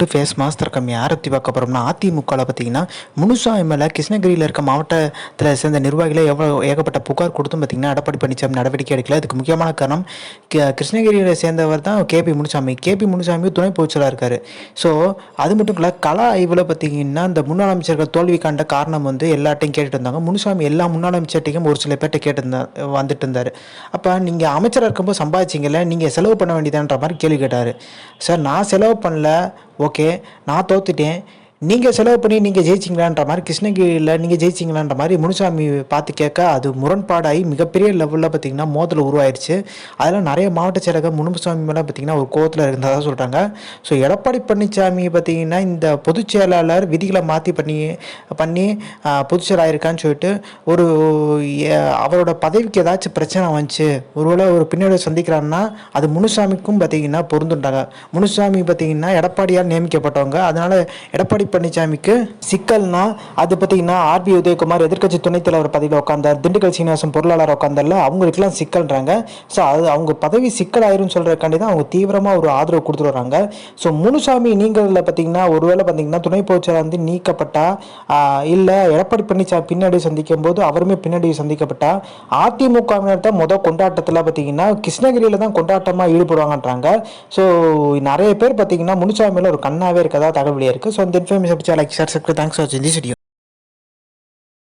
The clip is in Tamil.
டு ஃபேஸ் மாஸ்டர் கம்மி யாரை பற்றி பார்க்க போகிறோம்னா அதிமுகவில் பார்த்தீங்கன்னா முனுசாமி எம்எல்ஏ கிருஷ்ணகிரியில் இருக்க மாவட்டத்தில் சேர்ந்த நிர்வாகிகளை எவ்வளோ ஏகப்பட்ட புகார் கொடுத்தும் பார்த்தீங்கன்னா எடப்பாடி பழனிசாமி நடவடிக்கை எடுக்கல. இதுக்கு முக்கியமான காரணம் கிருஷ்ணகிரியில் சேர்ந்தவர் தான் கேபி முனுசாமி. கேபி முனுசாமி துணை பொதுச்சலாக இருக்கார். ஸோ அது மட்டும் இல்லை கலா ஆய்வில் பார்த்தீங்கன்னா இந்த முன்னாள் அமைச்சர்கள் தோல்வி காண்ட காரணம் வந்து எல்லாட்டையும் கேட்டுட்டு இருந்தாங்க. முனுசாமி எல்லா முன்னாள் அமைச்சர்கிட்டையும் ஒரு சில பேர்ட்ட கேட்டு வந்துட்டு இருந்தார். அப்போ நீங்கள் அமைச்சராக இருக்கும்போது சம்பாதிச்சிங்கல்ல நீங்கள் செலவு பண்ண வேண்டியதான்ற மாதிரி கேள்வி கேட்டார். சார் நான் செலவு பண்ணல ஓகே நான் தோத்துட்டேன். நீங்கள் செலவு பண்ணி நீங்கள் ஜெயிச்சிங்களான்ற மாதிரி கிருஷ்ணகிரியில் நீங்கள் ஜெயிச்சிங்களான்ற மாதிரி முனுசாமி பார்த்து கேட்க அது முரண்பாடாகி மிகப்பெரிய லெவலில் பார்த்தீங்கன்னா மோதல் உருவாயிருச்சு. அதில் நிறைய மாவட்ட செயலகம் முனுசாமி மேலே பார்த்தீங்கன்னா ஒரு கோவத்தில் இருந்ததாக சொல்கிறாங்க ஸோ எடப்பாடி பழனிசாமி பார்த்தீங்கன்னா இந்த பொதுச் செயலாளர் விதிகளை மாற்றி பண்ணி பண்ணி பொதுச் செயலாயிருக்கான்னு சொல்லிட்டு ஒரு அவரோட பதவிக்கு ஏதாச்சும் பிரச்சனை வந்துச்சு. ஒருவேளை ஒரு பின்னாடி சந்திக்கிறான்னா அது முனுசாமிக்கும் பார்த்தீங்கன்னா பொருந்துட்டாங்க முனுசாமி பார்த்தீங்கன்னா எடப்பாடியால் நியமிக்கப்பட்டவங்க. அதனால் எடப்பாடி பழனிசாமிக்கு சிக்கல்னா அது பார்த்தீங்கன்னா ஆர்பி உதயகுமார் எதிர்க்கட்சி துணைத் தலைவர் பதவியில் உட்காந்தார் திண்டுக்கல் சீனிவாசன் பொருளாளர் உட்காந்தார்ல அவங்களுக்குலாம் சிக்கல்ன்றாங்க ஸோ அது அவங்க பதவி சிக்கல் ஆயிரும் சொல்கிறக்காண்டி தான் அவங்க தீவிரமாக ஒரு ஆதரவு கொடுத்துட்டு வராங்க. ஸோ முனுசாமி நீங்களில் பார்த்தீங்கன்னா ஒருவேளை பார்த்தீங்கன்னா துணை போச்சராக வந்து நீக்கப்பட்டா இல்லை எடப்பாடி பழனிசாமி பின்னாடி சந்திக்கும் போது அவருமே பின்னாடி சந்திக்கப்பட்டா அதிமுகவினர் தான் மொதல் கொண்டாட்டத்தில் பார்த்தீங்கன்னா கிருஷ்ணகிரியில் தான் கொண்டாட்டமாக ஈடுபடுவாங்கன்றாங்க. ஸோ நிறைய பேர் பார்த்தீங்கன்னா முனுசாமியில் ஒரு கண்ணாவே இருக்கதா தகவலியாக இருக்குது ஸோ మీ సపోర్ట్ చాలా like share subscribe. Thanks watching this video.